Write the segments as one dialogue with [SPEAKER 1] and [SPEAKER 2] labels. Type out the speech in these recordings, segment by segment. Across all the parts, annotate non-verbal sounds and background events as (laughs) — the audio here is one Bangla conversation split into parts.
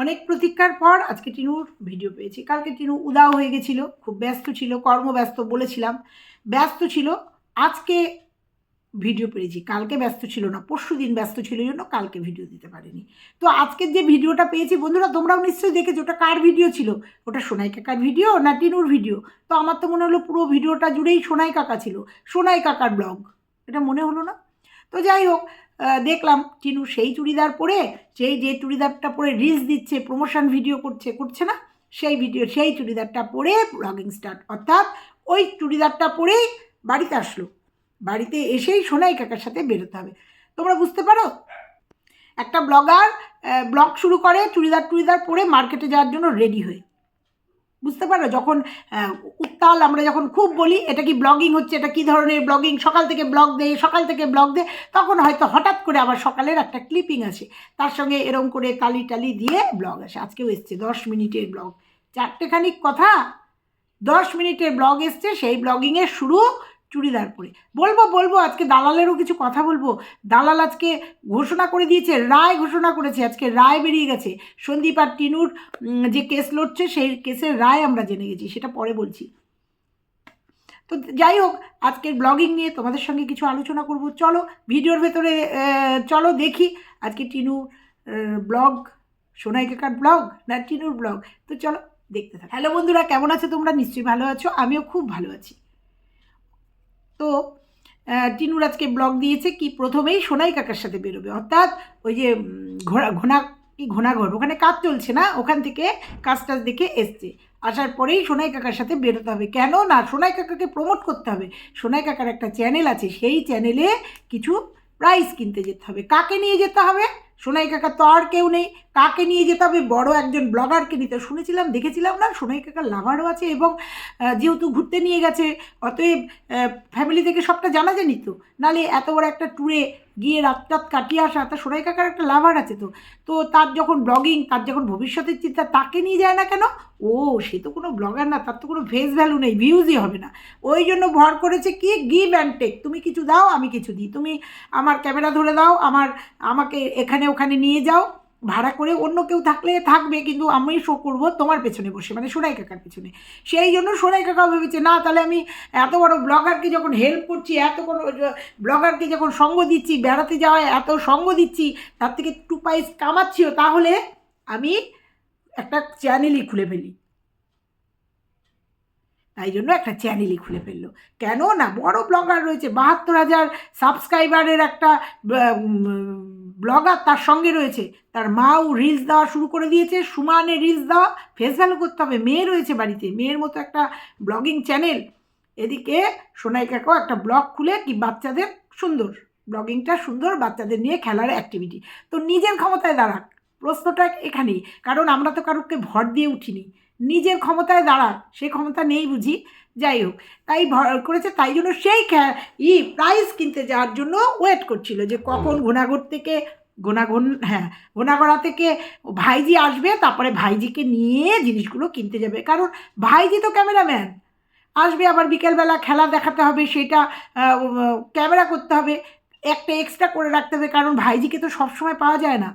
[SPEAKER 1] অনেক প্রতীক্ষার পর আজকে টিনুর ভিডিও পেয়েছি। কালকে টিনু উদাও হয়ে গেছিল, খুব ব্যস্ত ছিল, কর্মব্যস্ত বলেছিলাম। ব্যস্ত ছিল, আজকে ভিডিও পেয়েছি। কালকে ব্যস্ত ছিল না, পরশু দিন ব্যস্ত ছিল জন্য কালকে ভিডিও দিতে পারিনি। তো আজকের যে ভিডিওটা পেয়েছি, বন্ধুরা, তোমরাও নিশ্চয়ই দেখেছ, ওটা কার ভিডিও ছিল? ওটা সোনাই কাকার ভিডিও না টিনুর ভিডিও? তো আমার তো মনে হলো পুরো ভিডিওটা জুড়েই সোনাই কাকা ছিল, সোনাই কাকার ব্লগ। এটা মনে হলো না? তো যাই হোক দেখলাম টিনু সেই চুড়িদার পরে সেই যে চুড়িদারটা পরে রিলস দিচ্ছে প্রমোশন ভিডিও করছে করছে না? সেই ভিডিও সেই চুড়িদারটা পরে ব্লগিং স্টার্ট অর্থাৎ ওই চুড়িদারটা পরেই বাড়িতে আসলো। বাড়িতে এসেই সোনাই কাকার সাথে বেরোতে হবে। তোমরা বুঝতে পারো? একটা ব্লগার ব্লগ শুরু করে চুড়িদার টুড়িদার পরে মার্কেটে যাওয়ার জন্য রেডি হয়ে। বুঝতে পারো যখন উত্তাল আমরা যখন খুব বলি, এটা কি ব্লগিং হচ্ছে? এটা কি ধরনের ব্লগিং সকাল থেকে ব্লগ দেয় সকাল থেকে ব্লগ দে। তখন হয়তো হঠাৎ করে আবার সকালের একটা ক্লিপিং আসে। তার সঙ্গে এরম করে তালি টালি দিয়ে ব্লগ আসে। আজকেও এসছে, দশ মিনিটের ব্লগ চারটেখানিক কথা, দশ মিনিটের ব্লগ এসছে, সেই ব্লগিংয়ের শুরু চুড়িদার পরে। বলব বলব, আজকে দালালেরও কিছু কথা বলব। দালাল আজকে ঘোষণা করে দিয়েছে, রায় ঘোষণা করেছে, আজকে রায় বেরিয়ে গেছে। সন্দীপ আর টিনুর যে কেস লড়ছে, সেই কেসের রায় আমরা জেনে গেছি, সেটা পরে বলছি। তো যাই হোক, আজকের ব্লগিং নিয়ে তোমাদের সঙ্গে কিছু আলোচনা করব। চলো, ভিডিওর ভেতরে চলো দেখি। আজকে টিনু ব্লগ, সোনাই কাকার ব্লগ, না টিনুর ব্লগ? তো চলো, দেখতে থাকো। হ্যালো বন্ধুরা, কেমন আছো তোমরা? নিশ্চয়ই ভালো আছো, আমিও খুব ভালো আছি। তো টিনুর আজকে ব্লগ দিয়েছে কি প্রথমেই সোনাই কাকার সাথে বেরোবে। অর্থাৎ ওই যে ঘোড়া, ঘোনা, কি ঘোনাঘর ওখানে কাজ চলছে না, ওখান থেকে কাজ টাজ দেখে এসছে। আসার পরেই সোনাই কাকার সাথে বেরোতে হবে। কেন? না, সোনাই কাকাকে প্রমোট করতে হবে। সোনাই কাকার একটা চ্যানেল আছে, সেই চ্যানেলে কিছু প্রাইজ কিনতে যেতে হবে। কাকে নিয়ে যেতে হবে? সোনাই কাকা তো আর কেউ নেই। কাকে নিয়ে যেতে হবে? বড় একজন ব্লগারকে নিতে। শুনেছিলাম, দেখেছিলাম না? সোনাই কাকার লাভারও আছে এবং যেহেতু ঘুরতে নিয়ে গেছে, অতএব ফ্যামিলি থেকে সবটা জানা জানি তো। নাহলে এত বড় একটা ট্যুরে গিয়ে রাত রাত কাটিয়ে আসা, তা সোনাই কাকার একটা লাভার আছে তো। তো তার যখন ব্লগিং তার যখন ভবিষ্যতের চিন্তা তাকে নিয়ে যায় না কেন? ও, সে তো কোনো ব্লগার না, তার তো কোনো ফেস ভ্যালু নেই ভিউজই হবে না। ওই জন্য ভর করেছে কি গিভ অ্যান্ড টেক তুমি কিছু দাও, আমি কিছু দিই। তুমি আমার ক্যামেরা ধরে দাও, আমার, আমাকে এখানে ওখানে নিয়ে যাও। ভাড়া করে অন্য কেউ থাকলে থাকবে, কিন্তু আমি শো করব তোমার পেছনে বসে মানে সোনাই কাকার পেছনে। সেই জন্য সোনাই কাকাও ভেবেছে, না, তাহলে আমি এত বড় ব্লগারকে যখন হেল্প করছি, এত কোনো ব্লগারকে যখন সঙ্গ দিচ্ছি, বেড়াতে যাওয়ায় এত সঙ্গ দিচ্ছি, তার থেকে টু পাইস কামাচ্ছিও, তাহলে আমি একটা চ্যানেলই খুলে ফেলি। তাই জন্য একটা চ্যানেলই খুলে ফেলল। কেন না বড় ব্লগার রয়েছে, বাহাত্তর হাজার সাবস্ক্রাইবারের একটা ব্লগার তার সঙ্গে রয়েছে। তার মাও রিলস দেওয়া শুরু করে দিয়েছে। সুমানে রিলস দেওয়া ফেস ভ্যালু করতে হবে। মেয়ে রয়েছে বাড়িতে। মেয়ের মতো একটা ব্লগিং চ্যানেল এদিকে সোনাই কাকাও একটা ব্লগ খুলে কি বাচ্চাদের সুন্দর। ব্লগিংটা সুন্দর, বাচ্চাদের নিয়ে খেলার অ্যাক্টিভিটি তো নিজের ক্ষমতায় দাঁড়াক। প্রশ্নটা এখানেই। কারণ আমরা তো কারোকে ভর দিয়ে উঠিনি। নিজের ক্ষমতায় দাঁড়াক সে ক্ষমতা নেই বুঝি? যাই হোক তাই করেছে তাই জন্য সেই ই প্রাইজ কিনতে যাওয়ার জন্য ওয়েট করছিল যে কখন ঘোনাঘর থেকে গোনাগুন হ্যাঁ গোনাগড়া থেকে ভাইজি আসবে তারপরে ভাইজিকে নিয়ে জিনিসগুলো কিনতে যাবে। কারণ ভাইজি তো ক্যামেরাম্যান আসবে আবার বিকেলবেলা খেলা দেখাতে হবে সেটা ক্যামেরা করতে হবে। একটা এক্সট্রা করে রাখতে হবে কারণ ভাইজিকে তো সবসময় পাওয়া যায় না।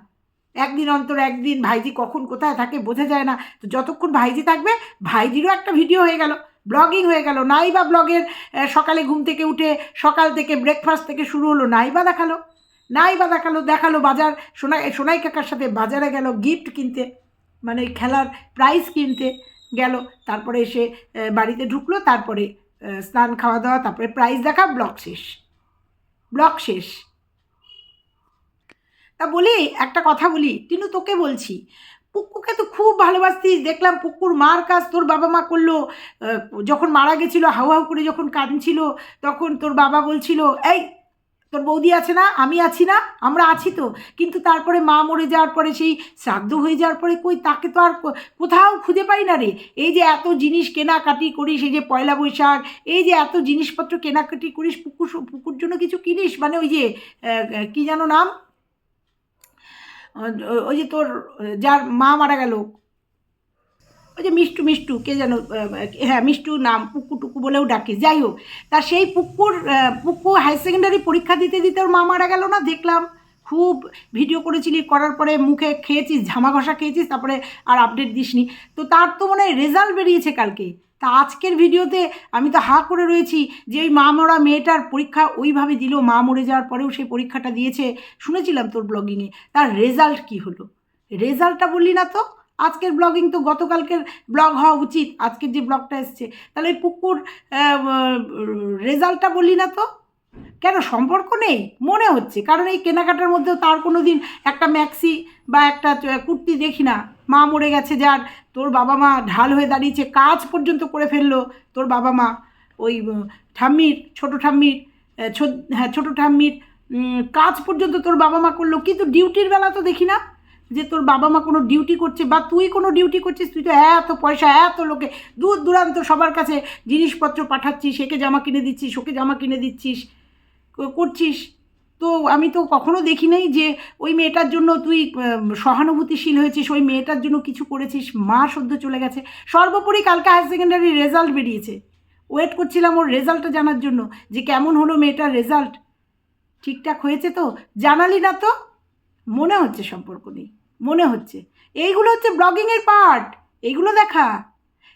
[SPEAKER 1] একদিন অন্তর একদিন ভাইজি কখন কোথায় থাকে বোঝা যায় না। তো যতক্ষণ ভাইজি থাকবে, ভাইজিরও একটা ভিডিও হয়ে গেল ব্লগিং হয়ে গেল। নাই বা ব্লগের সকালে ঘুম থেকে উঠে সকাল থেকে ব্রেকফাস্ট থেকে শুরু হলো নাই বা দেখাল। নাই বা দেখাল দেখাল বাজার। সোনাই সোনাই কাকার সাথে বাজারে গেল গিফট কিনতে মানে খেলার প্রাইজ কিনতে গেল। তারপরে এসে বাড়িতে ঢুকলো, তারপরে স্নান খাওয়া দাওয়া, তারপরে প্রাইজ দেখা ব্লগ শেষ। ব্লগ শেষ। তা বলি, একটা কথা বলি। টিনু, তোকে বলছি পুক্কুকে তো খুব ভালোবাসতিস। দেখলাম পুকুর মার কাজ তোর বাবা মা করল যখন মারা গেছিল, হাউ হাউ করে যখন কাঁদছিল, তখন তোর বাবা বলছিল, এই, তোর বৌদি আছে না? আমি আছি না? আমরা আছি তো। কিন্তু তারপরে মা মরে যাওয়ার পরে সেই শ্রাদ্ধ হয়ে যাওয়ার পরে কই, তাকে তো আর কোথাও খুঁজে পাই না রে। এই যে এত জিনিস কেনাকাটি করিস, এই যে পয়লা বৈশাখ, এই যে এত জিনিসপত্র কেনাকাটি করিস, পুকুর পুকুর জন্য কিছু কিনিস? মানে ওই যে কি যেন নাম? ওই যে তোর, যার মা মারা গেল, ওই যে মিষ্টু মিষ্টু, কে যেন হ্যাঁ মিষ্টু নাম পুকু টুকু বলেও ডাকে। যাই হোক, তা সেই পুকুর পুকু হাই সেকেন্ডারি পরীক্ষা দিতে দিতে ওর মা মারা গেল না? দেখলাম, খুব ভিডিও করেছিলি, করার পরে মুখে খেয়েছিস ঝামা ঘষা খেয়েছিস, তারপরে আর আপডেট দিসনি। তো তার তো মনে হয় রেজাল্ট বেরিয়েছে কালকে। তা আজকের ভিডিওতে আমি তো হা করে রয়েছি যে ওই মা মরা মেয়েটার পরীক্ষা ওইভাবে দিল, মা মরে যাওয়ার পরেও সেই পরীক্ষাটা দিয়েছে। শুনেছিলাম তোর ব্লগিংয়ে তার রেজাল্ট কি হলো? রেজাল্টটা বললি না তো? আজকের ব্লগিং তো গতকালকের ব্লগ হওয়া উচিত। আজকের যে ব্লগটা এসছে। তাহলে পুকুর রেজাল্টটা বললি না তো? কেন? সম্পর্ক নেই? মনে হচ্ছে। কারণ এই কেনাকাটার মধ্যেও তার কোনো দিন একটা ম্যাক্সি বা একটা কুর্তি দেখি না। মা মরে গেছে যার, তোর বাবা মা ঢাল হয়ে দাঁড়িয়েছে, কাজ পর্যন্ত করে ফেলল তোর বাবা মা। ওই ঠাম্মির, ছোটো ঠাম্মির হ্যাঁ ছোটো ঠাম্মির কাজ পর্যন্ত তোর বাবা মা করল। কিন্তু ডিউটির বেলা তো দেখি না যে তোর বাবা মা কোনো ডিউটি করছে বা তুই কোনো ডিউটি করছিস, তুই তো এত পয়সা, এত লোকে, দূর দূরান্ত সবার কাছে জিনিসপত্র পাঠাচ্ছিস, একে জামা কিনে দিচ্ছিস, ওকে জামা কিনে দিচ্ছিস। করছিস। তো আমি তো কখনো দেখি নাই যে ওই মেয়েটার জন্য তুই সহানুভূতিশীল হয়েছিস, ওই মেয়েটার জন্য কিছু করেছিস। মা সদ্য চলে গেছে। সর্বোপরি কালকে হায়ার সেকেন্ডারি রেজাল্ট বেরিয়েছে। ওয়েট করছিলাম ওর রেজাল্টটা জানার জন্য, যে কেমন হলো মেয়েটার রেজাল্ট ঠিকঠাক হয়েছে তো? জানালি না তো? মনে হচ্ছে সম্পর্ক নেই। মনে হচ্ছে। এইগুলো হচ্ছে ব্লগিংয়ের পার্ট এইগুলো দেখা।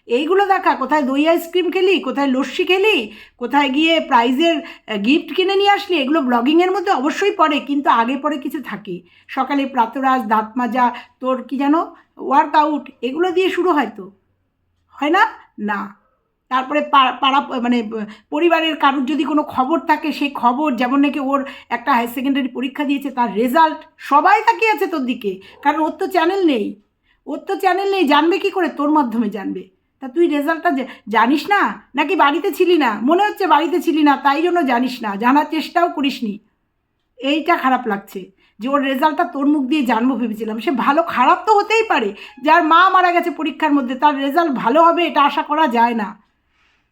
[SPEAKER 1] এইগুলো দেখা, কোথায় দই আইসক্রিম খেলি, কোথায় লস্যি খেলি, কোথায় গিয়ে প্রাইজের গিফট কিনে নিয়ে আসলি, এগুলো ব্লগিংয়ের মধ্যে অবশ্যই পড়ে, কিন্তু আগে পরে কিছু থাকে। সকালে প্রাতরাজ দাঁত মাজা, তোর কি জানো ওয়ার্কআউট এগুলো দিয়ে শুরু হয় তো। হয় না? না। তারপরে পাড়া মানে পরিবারের কারোর যদি কোনো খবর থাকে, সেই খবর, যেমন নাকি ওর একটা হায়ার সেকেন্ডারি পরীক্ষা দিয়েছে, তার রেজাল্ট সবাই তাকিয়ে আছে তোর দিকে, কারণ ওর তো চ্যানেল নেই। ওর তো চ্যানেল নেই, জানবে কি করে? তোর মাধ্যমে জানবে। তা তুই রেজাল্টটা জানিস না? নাকি বাড়িতে ছিলি না? মনে হচ্ছে বাড়িতে ছিলি না, তাই জন্য জানিস না, জানার চেষ্টাও করিসনি। এইটা খারাপ লাগছে যে ওর রেজাল্টটা তোর মুখ দিয়ে জানব ভেবেছিলাম। সে ভালো খারাপ তো হতেই পারে, যার মা মারা গেছে পরীক্ষার মধ্যে, তার রেজাল্ট ভালো হবে এটা আশা করা যায় না।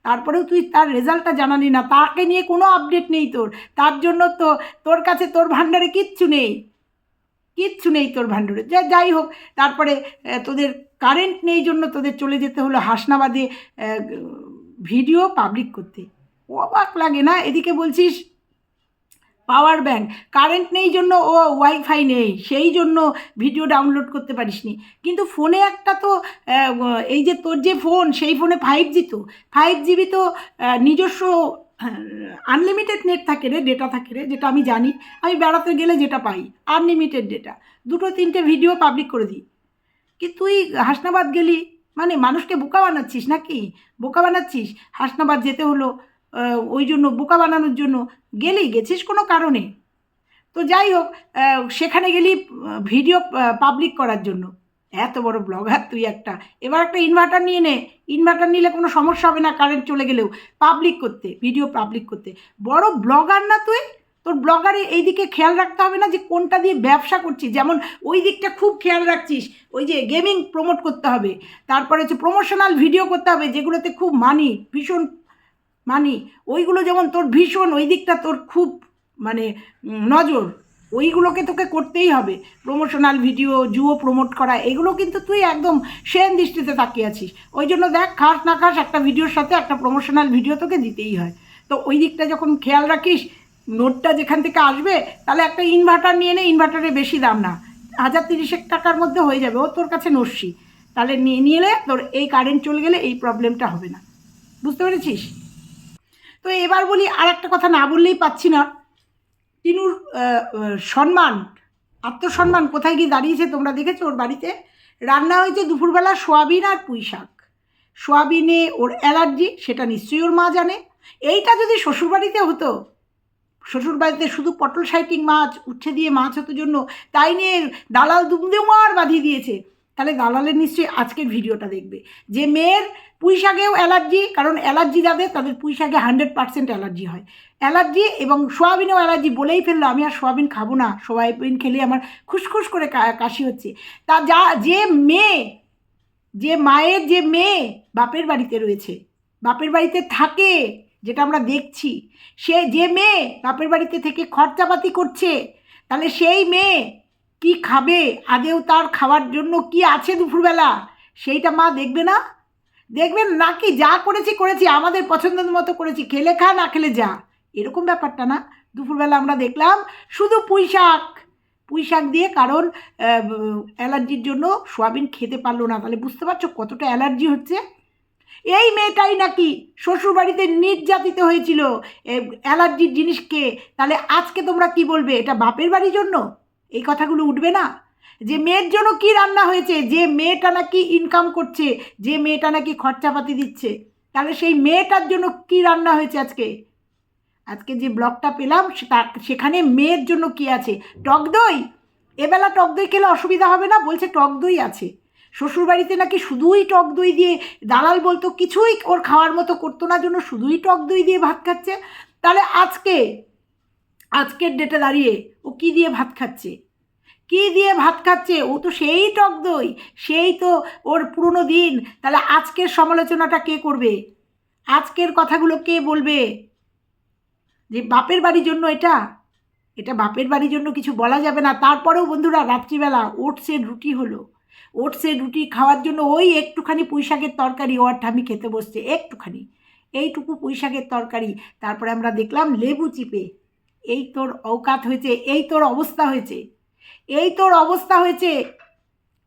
[SPEAKER 1] তারপরেও তুই তার রেজাল্টটা জানালি না, তাকে নিয়ে কোনো আপডেট নেই তোর। তার জন্য তো তোর কাছে তোর ভাণ্ডারে কিচ্ছু নেই। কিচ্ছু নেই তোর ভাণ্ডারে। যা যাই হোক, তারপরে তোদের কারেন্ট নেই জন্য তোদের চলে যেতে হলো হাসনাবাদে ভিডিও পাবলিক করতে। অবাক লাগে না? এদিকে বলছিস পাওয়ার ব্যাংক কারেন্ট নেই জন্য ও ওয়াইফাই নেই, সেই জন্য ভিডিও ডাউনলোড করতে পারিসনি। কিন্তু ফোনে একটা তো এই যে তোর যে ফোন সেই ফোনে ফাইভ জি তো। ফাইভ জিবি তো নিজস্ব আনলিমিটেড নেট থাকে রে ডেটা থাকে রে, যেটা আমি জানি। আমি বেড়াতে গেলে যেটা পাই আনলিমিটেড ডেটা দুটো তিনটে ভিডিও পাবলিক করে দিই। কি তুই হাসনাবাদ গেলি? মানে মানুষকে বোকা বানাচ্ছিস নাকি? বোকা বানাচ্ছিস? হাসনাবাদ যেতে হলো ওই জন্য বোকা বানানোর জন্য। গেলি? গেছিস কোনো কারণে? তো যাই হোক সেখানে গেলি ভিডিও পাবলিক করার জন্য। এত বড় ব্লগার তুই একটা। এবার একটা ইনভার্টার নিয়ে নে। ইনভার্টার নিলে কোনো সমস্যা হবে না কারেন্ট চলে গেলেও। পাবলিক করতে ভিডিও পাবলিক করতে। বড় ব্লগার না তুই? তোর ব্লগারে এই দিকে খেয়াল রাখতে হবে না যে কোনটা দিয়ে ব্যবসা করছিস। যেমন ওই দিকটা খুব খেয়াল রাখছিস, ওই যে গেমিং প্রমোট করতে হবে। তারপরে হচ্ছে প্রমোশনাল ভিডিও করতে হবে, যেগুলোতে খুব মানি ভীষণ মানি ওইগুলো যেমন তোর ভীষণ, ওই দিকটা তোর খুব মানে নজর। ওইগুলোকে তোকে করতেই হবে। প্রমোশনাল ভিডিও জুয়ো প্রমোট করা, এগুলো কিন্তু তুই একদম সেন দৃষ্টিতে তাকিয়ে আছিস। ওই জন্য দেখ, খাস না খাস একটা ভিডিওর সাথে একটা প্রমোশনাল ভিডিও তোকে দিতেই হয়। তো ওই দিকটা যখন খেয়াল রাখিস নোটটা যেখান থেকে আসবে, তাহলে একটা ইনভার্টার নিয়ে নে ইনভার্টারে বেশি দাম না। হাজার তিরিশেক টাকার মধ্যে হয়ে যাবে, ও তোর কাছে নস্যি। তাহলে নিয়ে এলে তোর এই কারেন্ট চলে গেলে এই প্রবলেমটা হবে না। বুঝতে পেরেছিস? তো এবার বলি আর একটা কথা না বললেই পাচ্ছি না। টিনুর সম্মান, আত্মসম্মান কোথায় গিয়ে দাঁড়িয়েছে তোমরা দেখেছ ওর বাড়িতে? রান্না হয়েছে দুপুরবেলা সোয়াবিন আর পুঁই শাক। সোয়াবিনে ওর অ্যালার্জি, সেটা নিশ্চয়ই ওর মা জানে। এইটা যদি শ্বশুরবাড়িতে হতো শ্বশুরবাড়িতে শুধু পটল সাইটিং মাছ, উচ্ছে দিয়ে মাছ হতো জন্য তাই নিয়ে দালাল দুমদেমার বাঁধিয়ে দিয়েছে। তাহলে দালালের নিশ্চয়ই আজকের ভিডিওটা দেখবে। যে মেয়ের পুঁই শাকেও অ্যালার্জি, কারণ অ্যালার্জি যাদের, তাদের পুঁই শাকে হান্ড্রেড পার্সেন্ট অ্যালার্জি হয়। অ্যালার্জি এবং সোয়াবিনেও অ্যালার্জি বলেই ফেলল, আমি আর সোয়াবিন খাব না। সোয়াবিন খেলে আমার খুসখুস করে কাশি হচ্ছে। তা যা, যে মেয়ে, যে মায়ের যে মেয়ে বাপের বাড়িতে রয়েছে, বাপের বাড়িতে থাকে যেটা আমরা দেখছি, সে যে মেয়ে বাপের বাড়িতে থেকে খরচাপাতি করছে, তাহলে সেই মেয়ে কি খাবে? আদেও তার খাওয়ার জন্য কি আছে দুপুরবেলা? সেইটা মা দেখবে না? দেখবেন নাকি যা করেছি করেছি, আমাদের পছন্দের মতো করেছি, খেলে খা, না খেলে যা। এরকম ব্যাপারটা না। দুপুরবেলা আমরা দেখলাম শুধু পুঁই শাক। পুঁই শাক দিয়ে কারণ অ্যালার্জির জন্য সোয়াবিন খেতে পারল না। তাহলে বুঝতে পারছ কতটা অ্যালার্জি হচ্ছে? এই মেয়েটাই নাকি শ্বশুরবাড়িতে নির্যাতিত হয়েছিল। অ্যালার্জির জিনিসকে তাহলে আজকে তোমরা কি বলবে? এটা বাপের বাড়ির জন্য? এই কথাগুলো উঠবে না? যে মেয়ের জন্য কি রান্না হয়েছে? যে মেয়েটা নাকি ইনকাম করছে? যে মেয়েটা নাকি খরচাপাতি দিচ্ছে? তাহলে সেই মেয়েটার জন্য কি রান্না হয়েছে আজকে? আজকে যে ব্লগটা পেলাম সেখানে মেয়ের জন্য কি আছে? টক দই? এবেলা টক দই খেলে অসুবিধা হবে না? বলছে টক দই আছে। শ্বশুরবাড়িতে নাকি শুধুই টক দই দিয়ে দালাল বলতো কিছুই ওর খাওয়ার মতো করতো না জন্য শুধুই টক দই দিয়ে ভাত খাচ্ছে। তাহলে আজকে, আজকের ডেটে দাঁড়িয়ে ও কি দিয়ে ভাত খাচ্ছে? কি দিয়ে ভাত খাচ্ছে? ও তো সেই টক দই, সেই তো ওর পুরনো দিন। তাহলে আজকের সমালোচনাটা কে করবে? আজকের কথাগুলো কে বলবে? যে বাপের বাড়ির জন্য এটা? এটা বাপের বাড়ির জন্য কিছু বলা যাবে না। তারপরেও বন্ধুরা, রাত্রিবেলা ওটসের রুটি হলো। ওটসের রুটি খাওয়ার জন্য ওই একটুখানি পুঁই শাকের তরকারি আর ঠামি খেতে বসছে একটুখানি। এইটুকু পুঁই শাকের তরকারি। তারপরে আমরা দেখলাম লেবু চিপে। এই তোর অকাত হয়েছে, এই তোর অবস্থা হয়েছে। এই তোর অবস্থা হয়েছে।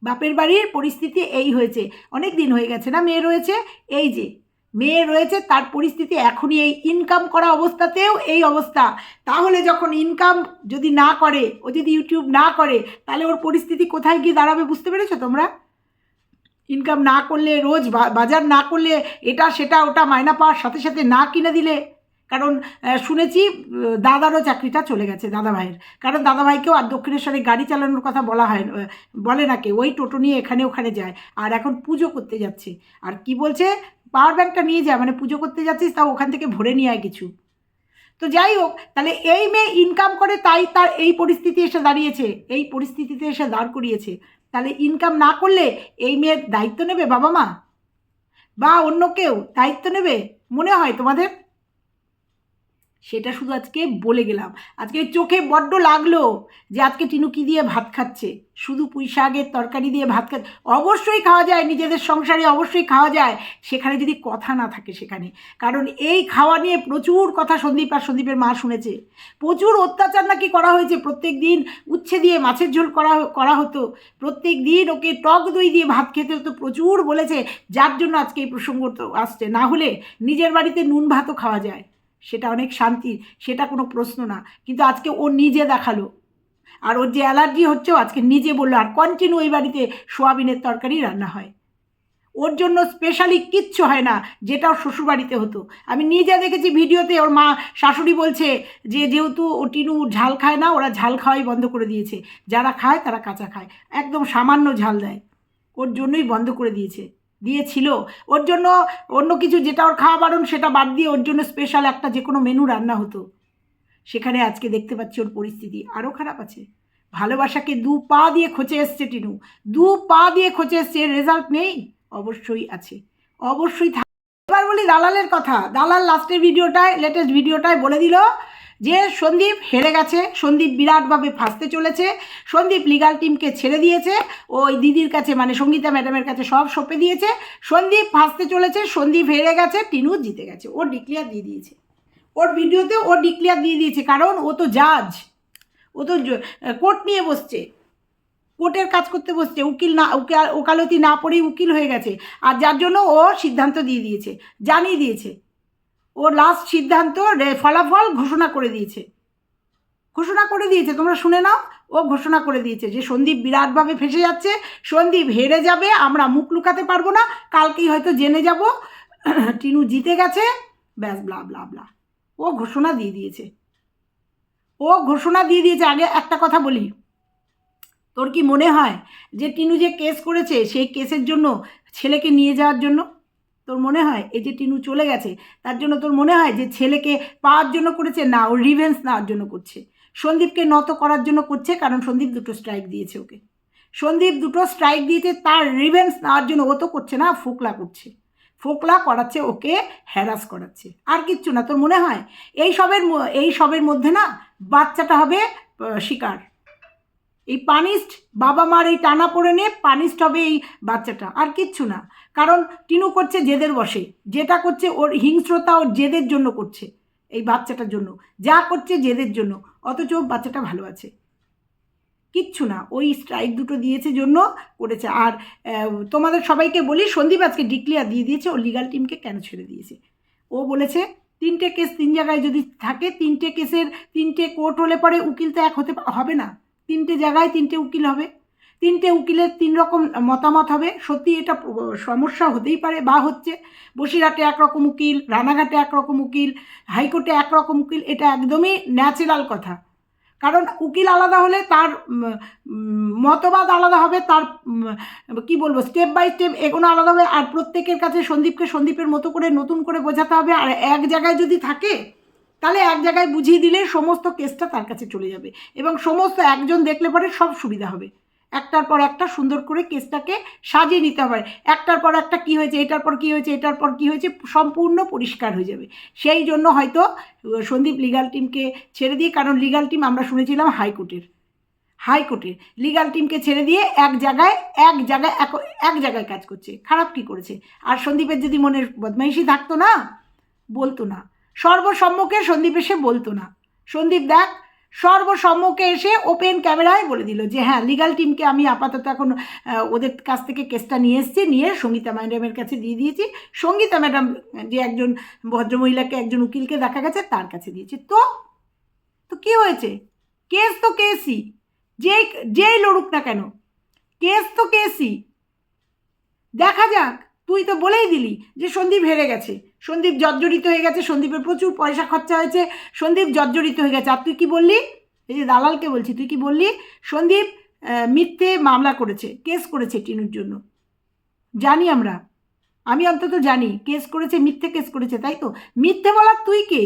[SPEAKER 1] বাপের বাড়ির পরিস্থিতি এই হয়েছে। অনেক দিন হয়ে গেছে না, মেয়ে রয়েছে? এই যে। মেয়ে রয়েছে, তার পরিস্থিতি এখনই এই ইনকাম করা অবস্থাতেও এই অবস্থা। তাহলে যখন ইনকাম যদি না করে, ও যদি ইউটিউব না করে, তাহলে ওর পরিস্থিতি কোথায় গিয়ে দাঁড়াবে বুঝতে পেরেছ তোমরা? ইনকাম না করলে রোজ বাজার না করলে এটা, সেটা, ওটা মায়না পাওয়ার সাথে সাথে না কিনে দিলে, কারণ শুনেছি দাদারও চাকরিটা চলে গেছে দাদা ভাইয়ের কারণ দাদা ভাইকেও আর দক্ষিণেশ্বরে গাড়ি চালানোর কথা বলা হয় বলে না কে ওই টোটো নিয়ে এখানে ওখানে যায়, আর এখন পুজো করতে যাচ্ছে। আর কি বলছে? পাওয়ার ব্যাংকটা নিয়ে যায় মানে পুজো করতে যাচ্ছিস তাও ওখান থেকে ভরে নিয়ে আয় কিছু। তো যাই হোক, তাহলে এই মেয়ে ইনকাম করে তাই তার এই পরিস্থিতি এসে দাঁড়িয়েছে, এই পরিস্থিতিতে এসে দাঁড় করিয়েছে। তাহলে ইনকাম না করলে এই মেয়ের দায়িত্ব নেবে বাবা মা? বা অন্য কেউ দায়িত্ব নেবে? মনে হয় তোমাদের? সেটা শুধু আজকে বলে গেলাম। আজকে চোখে বড্ড লাগল যে আজকে টিনু কী দিয়ে ভাত খাচ্ছে। শুধু পুঁই শাকের তরকারি দিয়ে ভাত খাচ্ছে অবশ্যই খাওয়া যায়, নিজেদের সংসারে অবশ্যই খাওয়া যায়। সেখানে যদি কথা না থাকে সেখানে। কারণ এই খাওয়া নিয়ে প্রচুর কথা সন্দীপ আর সন্দীপের মা শুনেছে। প্রচুর অত্যাচার নাকি করা হয়েছে। প্রত্যেক দিন উচ্ছে দিয়ে মাছের ঝোল করা করা হতো। প্রত্যেক দিন ওকে টক দই দিয়ে ভাত খেতে হতো। প্রচুর বলেছে, যার জন্য আজকে এই প্রসঙ্গ আসছে। না হলে নিজের বাড়িতে নুন ভাতও খাওয়া যায়। সেটা অনেক শান্তি, সেটা কোনো প্রশ্ন না। কিন্তু আজকে ও নিজে দেখাল। আর ওর যে অ্যালার্জি হচ্ছে আজকে নিজে বলল, আর কন্টিনিউ এই বাড়িতে সোয়াবিনের তরকারি রান্না হয়। ওর জন্য স্পেশালি কিচ্ছু হয় না, যেটা ওর শ্বশুরবাড়িতে হতো। আমি নিজে দেখেছি ভিডিওতে ওর মা, শাশুড়ি বলছে যে, যেহেতু ও টিনু ঝাল খায় না, ওরা ঝাল খাওয়াই বন্ধ করে দিয়েছে। যারা খায়, তারা কাঁচা খায়। একদম সামান্য ঝাল দেয়। ওর জন্যই বন্ধ করে দিয়েছে। দিয়েছিল। ওর জন্য অন্য কিছু যেটা ওর খাওয়া বারণ, সেটা বাদ দিয়ে ওর জন্য স্পেশাল একটা যে কোনো মেনু রান্না হতো। সেখানে আজকে দেখতে পাচ্ছি ওর পরিস্থিতি আরও খারাপ আছে। ভালোবাসাকে দু পা দিয়ে খোঁচে এসছে টিনু। দু পা দিয়ে খোঁচে এসছে রেজাল্ট নেই? অবশ্যই আছে। অবশ্যই এবার বলি দালালের কথা। দালাল লাস্টের ভিডিওটায় লেটেস্ট ভিডিওটায় বলে দিল যে সন্দীপ হেরে গেছে, সন্দীপ বিরাটভাবে ফাঁসতে চলেছে, সন্দীপ লিগাল টিমকে ছেড়ে দিয়েছে, ওই দিদির কাছে মানে সঙ্গীতা ম্যাডামের কাছে সব সঁপে দিয়েছে, সন্দীপ ফাঁসতে চলেছে, সন্দীপ হেরে গেছে, টিনু জিতে গেছে, ও ডিক্লিয়ার দিয়ে দিয়েছে। ওর ভিডিওতে ও ডিক্লিয়ার দিয়ে দিয়েছে, কারণ ও তো জাজ ও তো কোর্ট নিয়ে বসছে কোর্টের কাজ করতে বসছে, উকিল না ওকালতি না পড়েই উকিল হয়ে গেছে, আর যার জন্য ও সিদ্ধান্ত দিয়ে দিয়েছে, জানিয়ে দিয়েছে। ও লাস্ট সিদ্ধান্ত ফলাফল ঘোষণা করে দিয়েছে। ঘোষণা করে দিয়েছে, তোমরা শুনে নাও, ও ঘোষণা করে দিয়েছে যে সন্দীপ বিরাটভাবে ফেসে যাচ্ছে, সন্দীপ হেরে যাবে, আমরা মুখ লুকাতে পারব না, কালকেই হয়তো জেনে যাব, (clears throat) টিনু জিতে গেছে, ব্যাস ব্লা ব্লা ব্লা ও ঘোষণা দিয়ে দিয়েছে। ও ঘোষণা দিয়ে দিয়েছে, আগে একটা কথা বলি। তোর কি মনে হয় যে টিনু যে কেস করেছে, সেই কেসের জন্য ছেলেকে নিয়ে যাওয়ার জন্য? তোর মনে হয় এই যে টিনু চলে গেছে, তার জন্য তোর মনে হয় যে ছেলেকে পাওয়ার জন্য করেছে না, ও রিভেন্স নেওয়ার জন্য করছে? সন্দীপকে নত করার জন্য করছে কারণ সন্দীপ দুটো স্ট্রাইক দিয়েছে ওকে। সন্দীপ দুটো স্ট্রাইক দিয়েছে, তার রিভেন্স নেওয়ার জন্য ও তো করছে না, ফোকলা করছে। ফোকলা করাচ্ছে, ওকে হ্যারাস করাচ্ছে। আর কিচ্ছু না, তোর মনে হয় এই সবের এই সবের মধ্যে না বাচ্চাটা হবে শিকার। এই পানিশড বাবা মার এই টানা পড়ে নিয়ে পানিশড হবে এই বাচ্চাটা। আর কিচ্ছু না। কারণ টিনু করছে জেদের বসে, যেটা করছে ওর হিংস্রতা ওর জেদের জন্য করছে, এই বাচ্চাটার জন্য, যা করছে জেদের জন্য, অথচ বাচ্চাটা ভালো আছে। কিচ্ছু না, ওই স্ট্রাইক দুটো দিয়েছে জন্য করেছে, আর তোমাদের সবাইকে বলি, সন্দীপ আজকে ডিক্লিয়ার দিয়ে দিয়েছে ও লিগাল টিমকে কেন ছেড়ে দিয়েছে। ও বলেছে, তিনটে কেস তিন জায়গায় যদি থাকে, তিনটে কেসের তিনটে কোর্ট হলে পরে উকিল তো এক হতে হবে না, তিনটে জায়গায় তিনটে উকিল হবে। তিনটে উকিলের তিন রকম মতামত হবে। সত্যি এটা সমস্যা হতেই পারে বা হচ্ছে। বসিরহাটে একরকম উকিল, রানাঘাটে একরকম উকিল, হাইকোর্টে একরকম উকিল, এটা একদমই ন্যাচারাল কথা। কারণ উকিল আলাদা হলে তার মতবাদ আলাদা হবে, তার কি বলব স্টেপ বাই স্টেপ এগোনো আলাদা হবে, আর প্রত্যেকের কাছে সন্দীপকে সন্দীপের মতো করে, নতুন করে বোঝাতে হবে। আর এক জায়গায় যদি থাকে, তাহলে এক জায়গায় বুঝিয়ে দিলে সমস্ত কেসটা তার কাছে চলে যাবে। এবং সমস্ত একজন দেখলে পরে সব সুবিধা হবে। একটার পর একটা সুন্দর করে কেসটাকে সাজিয়ে নিতে হবে। একটার পর একটা কি হয়েছে, এটার পর কি হয়েছে, এটার পর কি হয়েছে, সম্পূর্ণ পরিষ্কার হয়ে যাবে। সেই জন্য হয়তো সন্দীপ লিগাল টিমকে ছেড়ে দিয়ে, কারণ লিগাল টিম আমরা শুনেছিলাম হাইকোর্টের হাইকোর্টের লিগাল টিমকে ছেড়ে দিয়ে এক জায়গায় এক জায়গায়, এক এক জায়গায় কাজ করছে। খারাপ কি করেছে? আর সন্দীপের যদি মনের বদমাইশি থাকতো না, বলতো না। সর্বসম্মুখে সন্দীপ এসে বলতো না। সন্দীপ দেখ সর্বসম্মুখে এসে ওপেন ক্যামেরায় বলে দিল যে হ্যাঁ লিগাল টিমকে আমি আপাতত এখন ওদের কাছ থেকে কেসটা নিয়ে এসেছি, নিয়ে সঙ্গীতা ম্যাডামের কাছে দিয়ে দিয়েছি। সঙ্গীতা ম্যাডাম যে একজন ভদ্রমহিলাকে, একজন উকিলকে দেখা গেছে, তার কাছে দিয়েছি। তো তো কি হয়েছে? কেস তো কেসই যেই যেই লড়ুক না কেন কেস তো কেসই দেখা যাক, তুই তো বলেই দিলি যে সন্দীপ হেরে গেছে। সন্দীপ জর্জরিত হয়ে গেছে, সন্দীপের প্রচুর পয়সা খরচা হয়েছে, সন্দীপ জর্জরিত হয়ে গেছে। আর তুই কি বললি? এই যে দালালকে বলছি, তুই কি বললি? সন্দীপ মিথ্যে মামলা করেছে, কেস করেছে টিনুর জন্য। জানি আমরা। আমি অন্তত জানি, কেস করেছে, মিথ্যে কেস করেছে, তাই তো? মিথ্যে বলার তুই কে?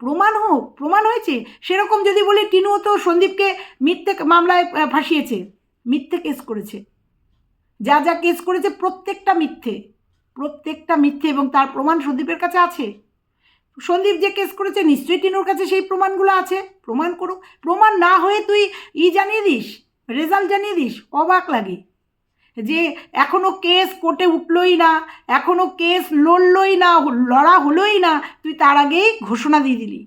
[SPEAKER 1] প্রমাণ হোক, প্রমাণ হয়েছে। সেরকম যদি বলি টিনুও তো সন্দীপকে মিথ্যে মামলায় ফাঁসিয়েছে, মিথ্যে কেস করেছে। যা যা কেস করেছে, প্রত্যেকটা মিথ্যে। প্রত্যেকটা মিথ্যে এবং তার প্রমাণ সন্দীপের কাছে আছে। সন্দীপ যে কেস করেছে, নিশ্চয়ই টিনুর কাছে সেই প্রমাণগুলো আছে। প্রমাণ করুক। প্রমাণ না হয়ে তুই ই জানিয়ে দিস রেজাল্ট জানিয়ে দিস, অবাক লাগে। যে এখনও কেস কোর্টে উঠলই না এখনও কেস লড়লই না লড়া হলোই না, তুই তার আগেই ঘোষণা দিয়ে দিলি।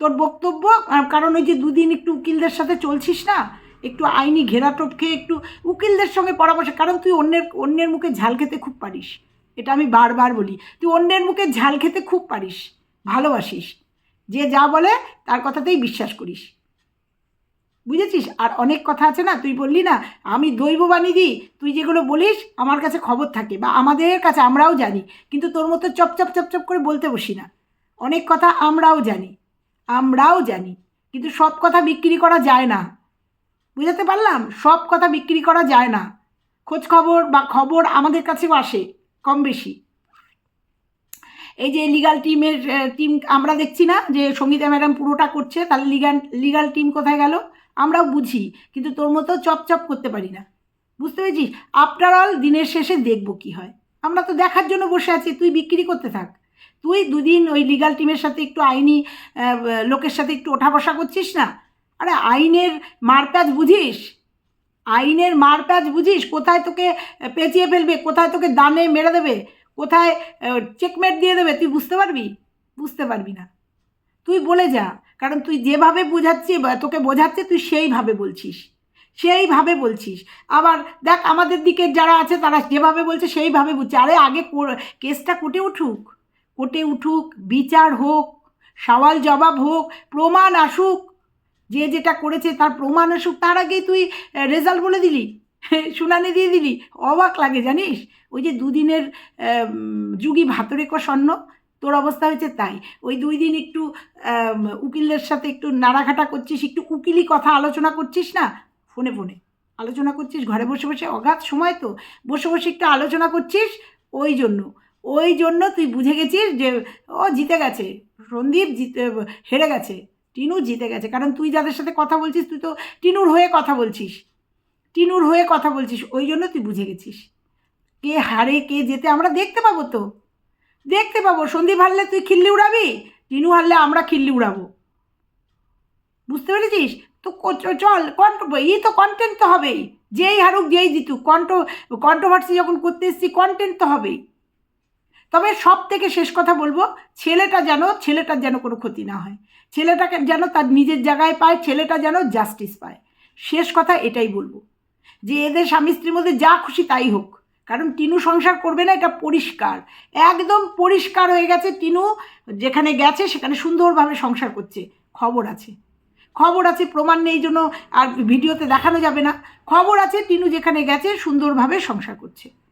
[SPEAKER 1] তোর বক্তব্য কারণ ওই যে দুদিন একটু উকিলদের সাথে চলছিস না, একটু আইনি ঘেরাটোপ খেয়ে একটু উকিলদের সঙ্গে পরামর্শ, কারণ তুই অন্যের অন্যের মুখে ঝাল খেতে খুব পারিস। এটা আমি বারবার বলি, তুই অন্যের মুখে ঝাল খেতে খুব পারিস, ভালোবাসিস। যে যা বলে তার কথাতেই বিশ্বাস করিস। বুঝেছিস? আর অনেক কথা আছে না, তুই বললি না, আমি দৈববাণী দিই, তুই যেগুলো বলিস আমার কাছে খবর থাকে বা আমাদের কাছে আমরাও জানি, কিন্তু তোর মতো চপ চপ চপ চপ করে বলতে বসি না। অনেক কথা আমরাও জানি আমরাও জানি, কিন্তু সব কথা বিক্রি করা যায় না। বুঝাতে পারলাম? সব কথা বিক্রি করা যায় না। খোঁজ খবর বা খবর আমাদের কাছেও আসে। কম বেশি। এই যে লিগাল টিমের টিম আমরা দেখছি না যে সঙ্গীতা ম্যাডাম পুরোটা করছে, তাহলে লিগাল লিগাল টিম কোথায় গেল? আমরাও বুঝি, কিন্তু তোর মতো চপ চপ করতে পারি না। বুঝতে পেরেছিস? আফটার অল দিনের শেষে দেখব কি হয়। আমরা তো দেখার জন্য বসে আছি, তুই বিক্রি করতে থাক। তুই দুদিন ওই লিগাল টিমের সাথে একটু আইনি লোকের সাথে একটু ওঠা বসা করছিস না? আরে আইনের মারপ্যাচ বুঝিস? আইনের মারপ্যাচ বুঝিস? কোথায় তোকে পেঁচিয়ে ফেলবে? কোথায় তোকে দানে মেরে দেবে? কোথায় চেকমেট দিয়ে দেবে? তুই বুঝতে পারবি? বুঝতে পারবি না। তুই বলে যা, কারণ তুই যেভাবে বোঝাচ্ছি তোকে বোঝাচ্ছে, তুই সেইভাবে বলছিস। সেইভাবে বলছিস। আবার দেখ, আমাদের দিকে যারা আছে, তারা যেভাবে বলছে, সেইভাবে বুঝছে। আরে আগে কেসটা কোর্টে উঠুক। কোটে উঠুক, বিচার হোক সওয়াল জবাব হোক, প্রমাণ আসুক যে যেটা করেছে তার প্রমাণ আসুক তার আগেই তুই রেজাল্ট বলে দিলি (laughs) শুনানি দিয়ে দিলি। অবাক লাগে জানিস? ওই যে দুদিনের যুগি ভাতরে স্বর্ণ তোর অবস্থা হয়েছে তাই। ওই দুই দিন একটু আম, উকিলদের সাথে একটু নাড়াঘাটা করছিস একটু উকিলি কথা আলোচনা করছিস না? ফোনে ফোনে। আলোচনা করছিস ঘরে বসে বসে অগাধ সময় তো। বসে বসে একটু আলোচনা করছিস ওই জন্য। ওই জন্য তুই বুঝে গেছিস যে ও জিতে গেছে। সন্দীপ জিতে হেরে গেছে। টিনু জিতে গেছে। কারণ তুই যাদের সাথে কথা বলছিস, তুই তো টিনুর হয়ে কথা বলছিস। টিনুর হয়ে কথা বলছিস, ওই জন্য তুই বুঝে গেছিস। কে হারে কে যেতে আমরা দেখতে পাবো তো। দেখতে পাবো। সন্দীপ হারলে তুই খিল্লি উড়াবি? টিনু হারলে আমরা খিল্লি উড়াবো। বুঝতে পেরেছিস? তো চল, কন্ট, ই তো কন্টেন্ট তো হবেই। যেই হারুক, যেই জিতুক। কন্ট কন্ট্রোভার্সি যখন করতে এসেছি কন্টেন্ট তো হবেই। তবে সব থেকে শেষ কথা বলব, ছেলেটা যেন, ছেলেটার যেন কোনো ক্ষতি না হয়। ছেলেটাকে যেন তার নিজের জায়গায় পায়, ছেলেটা যেন জাস্টিস পায়। শেষ কথা এটাই বলব। যে এদের স্বামী স্ত্রীর মধ্যে যা খুশি তাই হোক। কারণ টিনু সংসার করবে না, এটা পরিষ্কার। একদম পরিষ্কার হয়ে গেছে টিনু, যেখানে গেছে সেখানে সুন্দরভাবে সংসার করছে। খবর আছে। খবর আছে, প্রমাণ নেই জন্য আর ভিডিওতে দেখানো যাবে না। খবর আছে টিনু যেখানে গেছে সুন্দরভাবে সংসার করছে।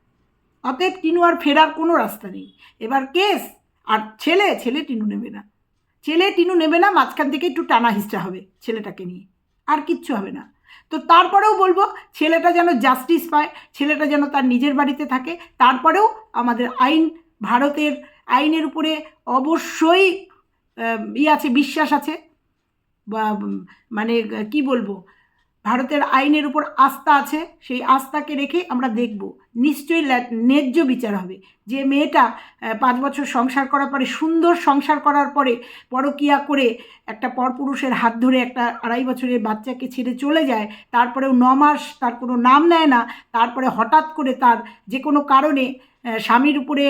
[SPEAKER 1] অতএব টিনু আর ফেরার কোনো রাস্তা নেই। এবার কেস, আর ছেলে ছেলে টিনু নেবে না। ছেলে টিনু নেবে না, মাঝখান থেকে একটু টানা হিস্টা হবে ছেলেটাকে নিয়ে। আর কিচ্ছু হবে না। তো তারপরেও বলব, ছেলেটা যেন জাস্টিস পায়, ছেলেটা যেন তার নিজের বাড়িতে থাকে, তারপরেও আমাদের আইন, ভারতের আইনের উপরে অবশ্যই ই আছে, বিশ্বাস আছে। বা মানে কি বলব? ভারতের আইনের উপর আস্থা আছে, সেই আস্থাকে রেখে আমরা দেখব। নিশ্চয়ই ন্যায্য বিচার হবে। যে মেয়েটা পাঁচ বছর সংসার করার পরে, সুন্দর সংসার করার পরে পরকিয়া করে একটা পরপুরুষের হাত ধরে একটা আড়াই বছরের বাচ্চাকে ছেড়ে চলে যায়, তারপরেও ন মাস তার কোনো নাম নেয় না, তারপরে হঠাৎ করে তার যে কোনো কারণে স্বামীর উপরে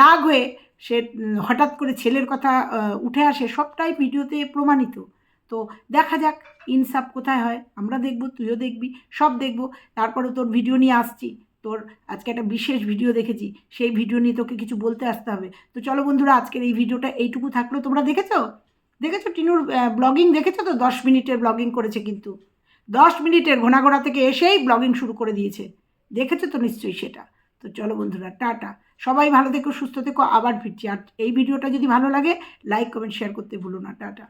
[SPEAKER 1] রাগ হয়ে সে হঠাৎ করে ছেলের কথা উঠে আসে, সবটাই ভিডিওতে প্রমাণিত। তো দেখা যাক ইনসাফ কোথায় হয়। আমরা দেখব, তুইও দেখবি, সব দেখব। তারপরে তোর ভিডিও নিয়ে আসছি। তোর আজকে একটা বিশেষ ভিডিও দেখেছি। সেই ভিডিও নিয়ে তোকে কিছু বলতে আসতে হবে। তো চলো বন্ধুরা, আজকের এই ভিডিওটা এইটুকু থাকল। তোমরা দেখেছ? দেখেছ টিনুর ব্লগিং দেখেছ তো? দশ মিনিটের ব্লগিং করেছে কিন্তু। দশ মিনিটের ঘোনাঘোড়া থেকে এসেই ব্লগিং শুরু করে দিয়েছে। দেখেছ তো নিশ্চয়ই সেটা? তো চলো বন্ধুরা, টাটা। সবাই ভালো থেকো, সুস্থ থেকো। আবার ফিরছি। আর এই ভিডিওটা যদি ভালো লাগে লাইক কমেন্ট শেয়ার করতে ভুলো না। টাটা।